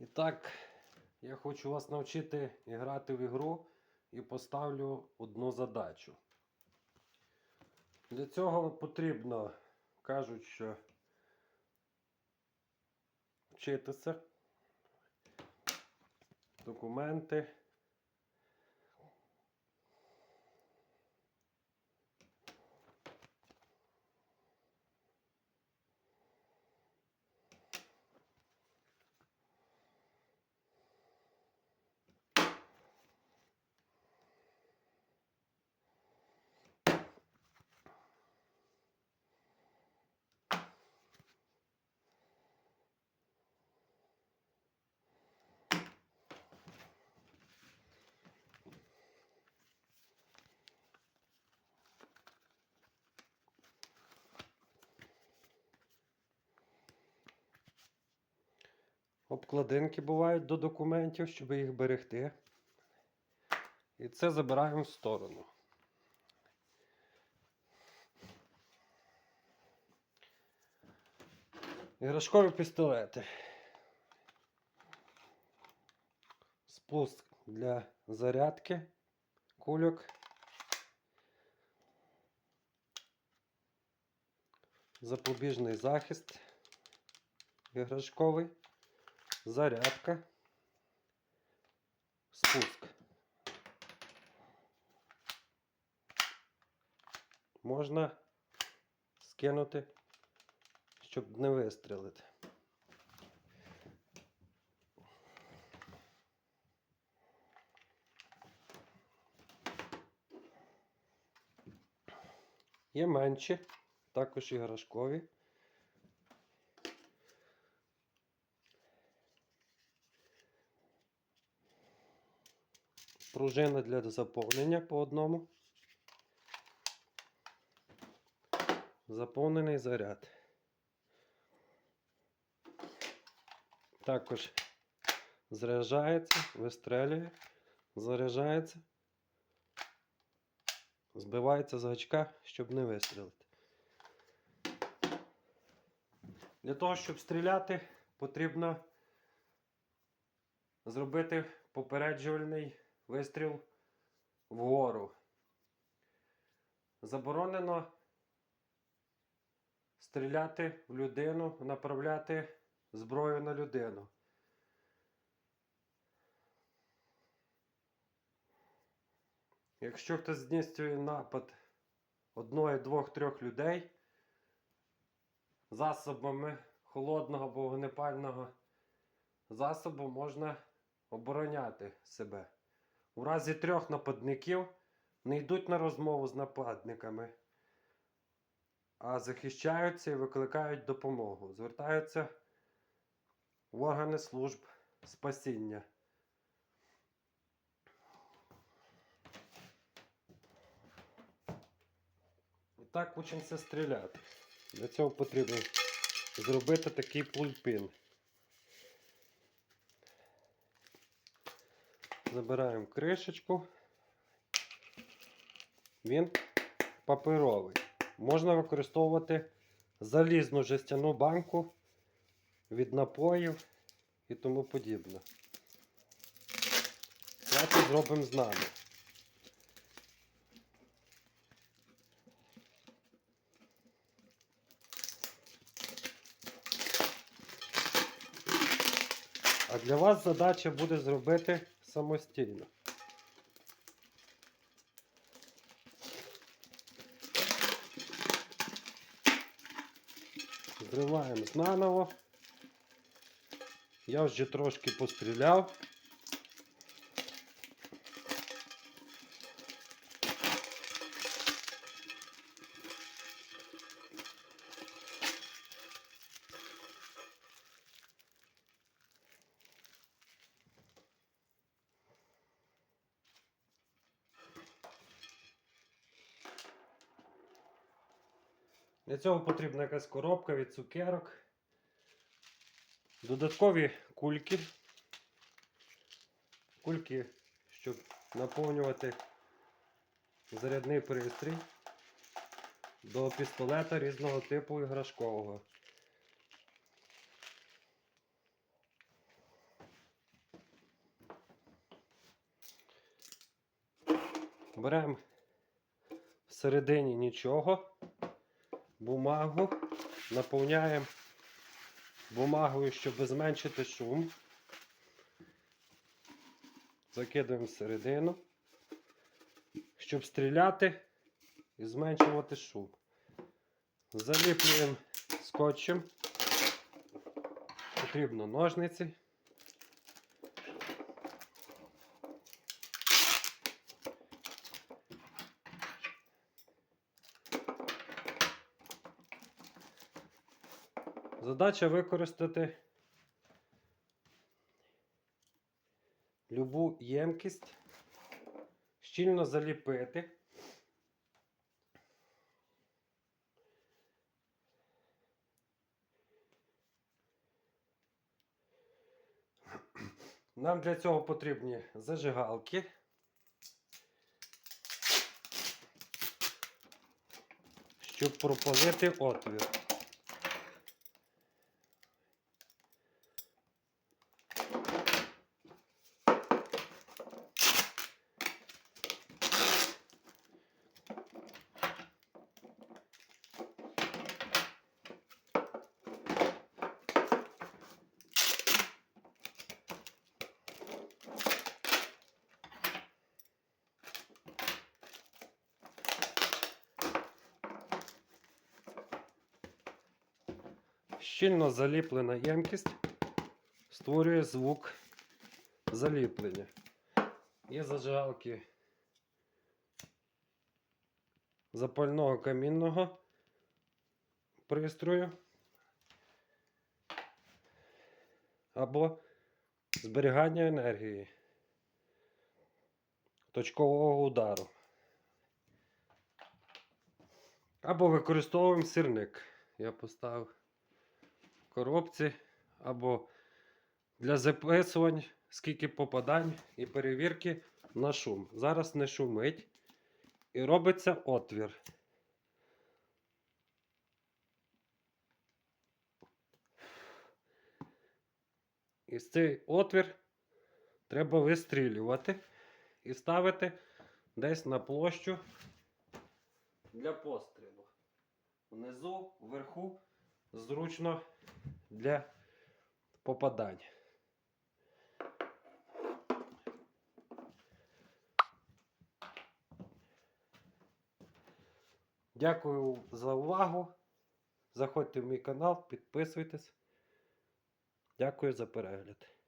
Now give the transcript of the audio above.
І так, я хочу вас навчити грати в ігру і поставлю одну задачу. Для цього потрібно, кажуть, що вчитися, документи. Обкладинки бувають до документів, щоб їх берегти. І це забираємо в сторону. Іграшкові пістолети. Спуск для зарядки кульок. Запобіжний захист іграшковий. Зарядка. Спуск. Можна скинути, щоб не вистрілити. Є менші, також іграшкові. Пружина для заповнення по одному. Заповнений заряд. Також заряджається, вистрелює, заряджається, збивається з гачка, щоб не вистрілити. Для того, щоб стріляти, потрібно зробити попереджувальний вистріл вгору. Заборонено стріляти в людину, направляти зброю на людину. Якщо хтось здійснює напад одної, двох, трьох людей засобами холодного або вогнепального засобу можна обороняти себе. У разі трьох нападників не йдуть на розмову з нападниками, а захищаються і викликають допомогу. Звертаються в органи служб спасіння. І так учимося стріляти. Для цього потрібно зробити такий пульпін. Забираємо кришечку. Він паперовий. Можна використовувати залізну жестяну банку від напоїв і тому подібне. Давайте зробимо з нами. А для вас задача буде зробити самостійно. Зриваємо наново. Я вже трошки постріляв. Для цього потрібна якась коробка від цукерок, додаткові кульки, кульки, щоб наповнювати зарядний пристрій до пістолета різного типу іграшкового. Беремо всередині нічого бумагу, наповняємо бумагою, щоб зменшити шум. Закидуємо всередину, щоб стріляти і зменшувати шум. Заліплюємо скотчем. Потрібно ножниці. Задача використати любу ємкість, щільно заліпити. Нам для цього потрібні зажигалки. Щоб пропалити отвір. Щільно заліплена ємкість створює звук заліплення. Є зажигалки запального камінного пристрою або зберігання енергії точкового удару. Або використовуємо сирник. Я поставив коробці, або для записувань, скільки попадань і перевірки на шум. Зараз не шумить і робиться отвір. І з цей отвір треба вистрілювати і ставити десь на площу для пострілу. Внизу, вверху, зручно для попадань. Дякую за увагу. Заходьте в мій канал, підписуйтесь. Дякую за перегляд.